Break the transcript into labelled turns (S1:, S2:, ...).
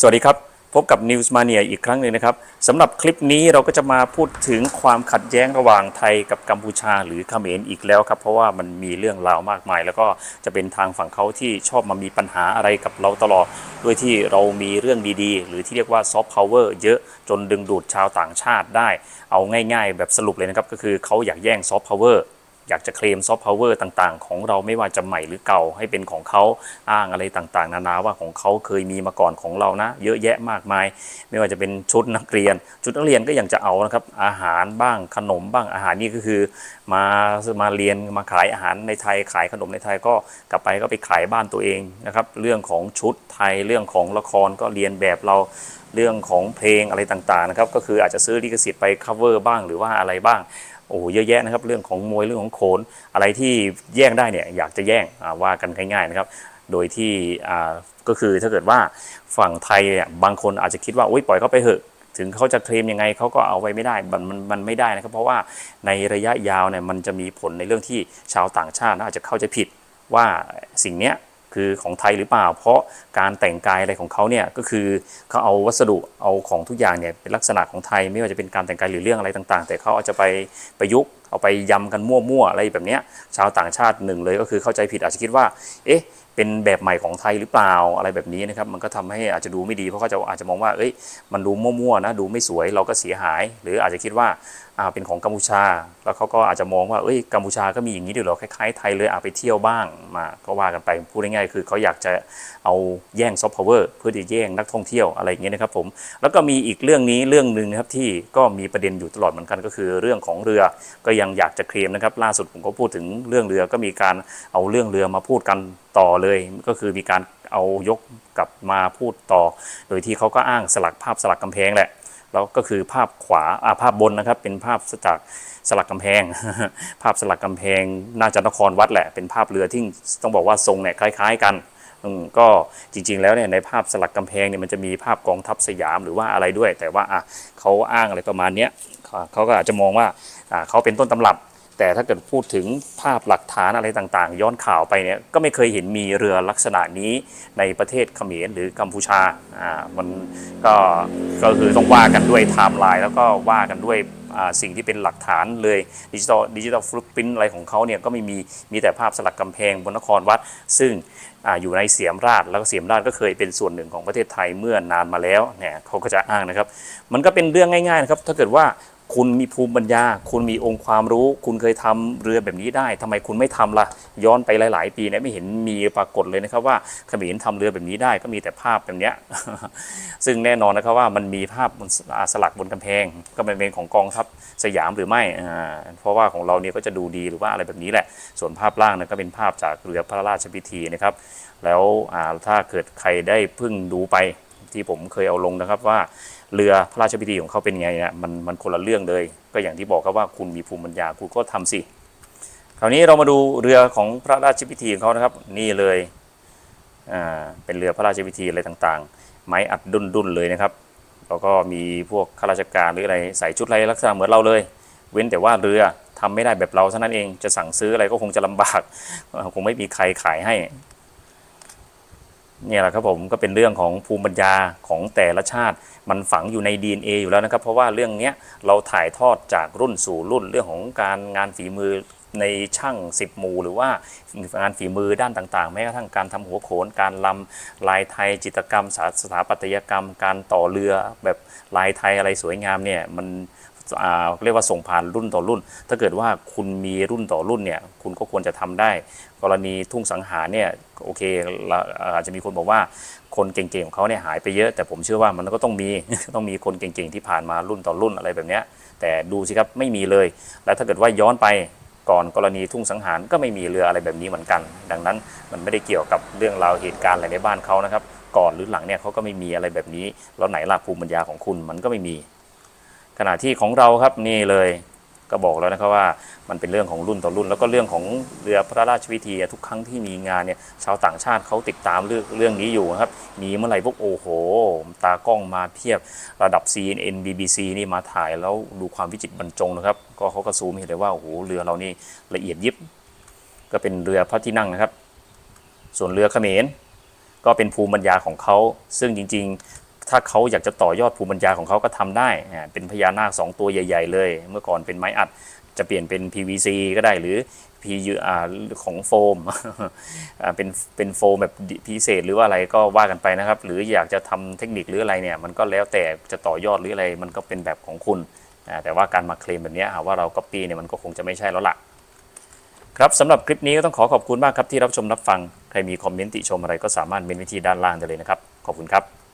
S1: สวัสดีครับ พบกับ News Mania อีกครั้งหนึ่งนะครับสำหรับคลิปนี้เราก็จะมาพูดถึงความขัดแย้งระหว่างไทยกับกัมพูชาหรือเขมรอีกแล้วครับ เพราะว่ามันมีเรื่องราวมากมาย แล้วก็จะเป็นทางฝั่งเขาที่ชอบมามีปัญหาอะไรกับเราตลอดด้วยที่เรามีเรื่องดีๆ หรือที่เรียกว่าซอฟต์พาวเวอร์เยอะจนดึงดูดชาวต่างชาติได้ เอาง่าย ๆ แบบสรุปเลยนะครับก็คือเขาอยากแย่งซอฟต์พาวเวอร์ อยากจะเคลมซอฟต์พาวเวอร์ต่างๆ ของเราไม่ว่าจะใหม่หรือเก่าให้เป็นของเขาอ้างอะไรต่างๆ นานาว่าของเขาเคยมีมาก่อนของเรานะ เยอะแยะมากมาย ไม่ว่าจะเป็นชุดนักเรียน ชุดนักเรียนก็ยังจะเอานะครับอาหารบ้างขนมบ้างอาหารนี่ก็คือ มามาเรียนมาขายอาหารในไทยขายขนมในไทยก็กลับไปก็ไปขายบ้านตัวเองนะครับเรื่องของชุดไทยเรื่องของละครก็เรียนแบบเราเรื่องของเพลงอะไรต่างๆนะครับก็คืออาจจะซื้อลิขสิทธิ์ไป cover บ้างหรือว่าอะไรบ้าง โอ้โหเยอะแยะนะครับเรื่องของมวยเรื่องของโขนอะไรที่แย่งได้เนี่ยอยากจะแย่งว่ากันง่ายๆนะครับโดยที่ก็คือถ้าเกิดว่าฝั่งไทยเนี่ยบางคนอาจจะคิดว่าโอ๊ยปล่อยเขาไปเถอะถึงเขาจะเคลมยังไงเขาก็เอาไว้ไม่ได้ มันมันมันไม่ได้นะครับ เพราะว่าในระยะยาวเนี่ยมันจะมีผลในเรื่องที่ชาวต่างชาติน่าจะเข้าใจผิดว่าสิ่งเนี้ย คือของไทยหรือเปล่า เพราะการแต่งกายอะไรของเขาเนี่ยก็คือเขาเอาวัสดุเอาของทุกอย่างเนี่ยเป็นลักษณะของไทย ไม่ว่าจะเป็นการแต่งกายหรือเรื่องอะไรต่าง ๆ แต่เขาอาจะไปประยุกต์ เอาไปยำกันมั่วๆอะไรแบบเนี้ยชาวต่างชาติหนึ่งเลยก็คือเข้าใจผิดอาจจะคิดว่า เอ๊ะเป็นแบบใหม่ของไทยหรือเปล่าอะไรแบบนี้นะครับมันก็ทำให้อาจจะดูไม่ดีเพราะเขาจะอาจจะมองว่าเอ้ยมันดูมั่วๆนะดูไม่สวยเราก็เสียหาย หรืออาจจะคิดว่าอ่าเป็นของกัมพูชา แล้วเขาก็อาจจะมองว่าเอ้ยกัมพูชาก็มีอย่างนี้ด้วยเหรอคล้ายๆไทยเลยอาไปเที่ยวบ้างมาก็ว่ากันไปพูดง่ายๆคือเขาอยากจะเอาแย่งซอฟต์พาวเวอร์เพื่อที่จะแย่งนักท่องเที่ยวอะไรอย่างเงี้ยนะครับผมแล้วก็มีอีกเรื่องนี้เรื่องหนึ่งนะครับที่ก็มีประเด็นอยู่ตลอดเหมือนกันก็คือ เรื่องของเรือก็ยังอยากจะเคลมนะครับล่าสุดผมก็พูดถึงเรื่องเรือก็มีการเอาเรื่องเรือมาพูดกันต่อเลย ก็คือมีการเอายกกลับมาพูดต่อ โดยที่เขาก็อ้างสลักภาพสลักกำแพงแหละแล้วก็คือภาพขวาอาภาพบนนะครับ เป็นภาพจากสลักกำแพง ภาพสลักกำแพง น่าจะนครวัดแหละ เป็นภาพเรือที่ต้องบอกว่าทรงเนี่ยคล้าย ๆ กันก็จริงๆแล้วเนี่ยในภาพสลักกำแพงเนี่ยมันจะมีภาพกองทัพสยามหรือว่าอะไรด้วย แต่ว่าอะเขาอ้างอะไรประมาณเนี้ยเขาก็อาจจะมองว่า เขาเป็นต้นตำรับ แต่ถ้าเกิดพูดถึงภาพหลักฐานอะไรต่างๆ ย้อนข่าวไปเนี่ยก็ไม่เคยเห็นมีเรือลักษณะนี้ในประเทศเขมรหรือกัมพูชาอ่ามันก็ก็คือต้องว่ากันด้วยไทม์ไลน์แล้วก็ว่ากันด้วยอ่าสิ่งที่เป็นหลักฐานเลยดิจิตอลดิจิตอลฟลุปปิ้นอะไรของเขาเนี่ยก็ไม่มีมีแต่ภาพสลักกำแพงบนนครวัด ซึ่งอาอยู่ในเสียมราชแล้วก็เสียมราชก็เคยเป็นส่วนหนึ่งของประเทศไทยเมื่อนานมาแล้วเนี่ยเขาก็จะอ้างนะครับ มันก็เป็นเรื่องง่ายๆนะครับถ้าเกิดว่า คุณมีภูมิปัญญา คุณมีองค์ความรู้ คุณเคยทำเรือแบบนี้ได้ทำไมคุณไม่ทำล่ะ ย้อนไปหลาย ๆ ปีเนี่ยไม่เห็นมีปรากฏเลยนะครับว่าเขมรทำเรือแบบนี้ได้ก็มีแต่ภาพแบบเนี้ยซึ่งแน่นอนนะครับว่ามันมีภาพบนอ่าสลักบนกำแพง ก็เป็นของกองทัพสยามหรือไม่เพราะว่าของเราเนี่ยก็จะดูดีหรือว่าอะไรแบบนี้แหละ ส่วนภาพล่างนยก็เป็นภาพจากเรือพระราชพิธีนะครับ แล้วถ้าเกิดใครได้เพิ่งดูไป ที่ผมเคยเอาลงนะครับว่าเรือพระราชพิธีของเขาเป็นไงเนี่ยมันมันคนละเรื่องเลย ก็อย่างที่บอกครับว่าคุณมีภูมิปัญญาคุณก็ทำสิ คราวนี้เรามาดูเรือของพระราชพิธีของเขานะครับ นี่เลยอ่าเป็นเรือพระราชพิธีอะไรต่างๆ ไม้อัดดุนดุนๆเลยนะครับแล้วก็มีพวกข้าราชการหรืออะไรใส่ชุดอะไรลักษณะเหมือนเราเลย เว้นแต่ว่าเรือทำไม่ได้แบบเราเท่านั้นเองจะสั่งซื้ออะไรก็คงจะลำบากคงไม่มีใครขายให้ เนี่ยแหละครับผมก็เป็นเรื่องของภูมิปัญญาของแต่ละชาติ มันฝังอยู่ใน DNA อยู่แล้วนะครับ เพราะว่าเรื่องนี้เราถ่ายทอดจากรุ่นสู่รุ่นเรื่องของการงานฝีมือในช่างสิบหมู่หรือว่างานฝีมือด้านต่างๆ แม้กระทั่งการทำหัวโขน การลำลายไทย จิตรกรรมสาสถาปัตยกรรม การต่อเรือแบบลายไทยอะไรสวยงามเนี่ยมัน เรียกว่าส่งผ่านรุ่นต่อรุ่น ถ้าเกิดว่าคุณมีรุ่นต่อรุ่นเนี่ยคุณก็ควรจะทำได้ กรณีทุ่งสังหารเนี่ยโอเคอาจจะมีคนบอกว่าคนเก่งๆของเขาเนี่ยหายไปเยอะ แต่ผมเชื่อว่ามันก็ต้องมีต้องมีคนเก่งๆที่ผ่านมารุ่นต่อรุ่นอะไรแบบนี้แต่ดูสิครับไม่มีเลย แล้วถ้าเกิดว่าย้อนไปก่อนกรณีทุ่งสังหารก็ไม่มีเรืออะไรแบบนี้เหมือนกัน ดังนั้นมันไม่ได้เกี่ยวกับเรื่องราวเหตุการณ์อะไรในบ้านเขานะครับ ก่อนหรือหลังเนี่ยเขาก็ไม่มีอะไรแบบนี้ แล้วไหนล่ะภูมิปัญญาของคุณมันก็ไม่มี ณะที่ของเราครับนี่เลยก็บอกแล้วนะครับว่ามันเป็นเรื่องของรุ่นต่อรุ่น แล้วก็เรื่องของเรือพระราชพิธีทุกครั้งที่มีงานเนี่ยชาวต่างชาติเขาติดตามเรื่องเรื่องนี้อยู่นะครับ มีเมื่อไหร่พวกโอ้โห ตากล้องมาเพียบระดับ CNN BBC นี่มาถ่ายแล้วดูความวิจิตรบรรจงนะครับ ก็เขาก็ซูมเห็นเลยว่าโอ้โหเรือเรานี่ละเอียดยิบ ก็เป็นเรือพระที่นั่งนะครับ ส่วนเรือเขมรก็เป็นภูมิปัญญาของเขาซึ่งจริง ๆ ถ้าเขาอยากจะต่อยอดภูมิปัญญาของเขาก็ทำได้ เป็นพญานาคสองตัวใหญ่ ๆ เลย เมื่อก่อนเป็นไม้อัดจะเปลี่ยนเป็น PVC ก็ได้หรือ PU อของโฟมเป็นเป็นโฟมแบบพิเศษหรือว่าอะไรก็ว่ากันไปนะครับ หรืออยากจะทำเทคนิคหรืออะไรเนี่ยมันก็แล้วแต่จะต่อยอดหรืออะไรมันก็เป็นแบบของคุณ แต่ว่าการมาเคลมแบบนี้หาว่าเราก๊อปปี้เนี่ยมันก็คงจะไม่ใช่แล้วล่ะครับสำหรับคลิปนี้ก็ต้องขอขอบคุณมากครับที่รับชมรับฟัง ใครมีคอมเมนต์ติชมอะไรก็สามารถเมนไว้ที่ด้านล่างได้เลยนะครับ ขอบคุณครับ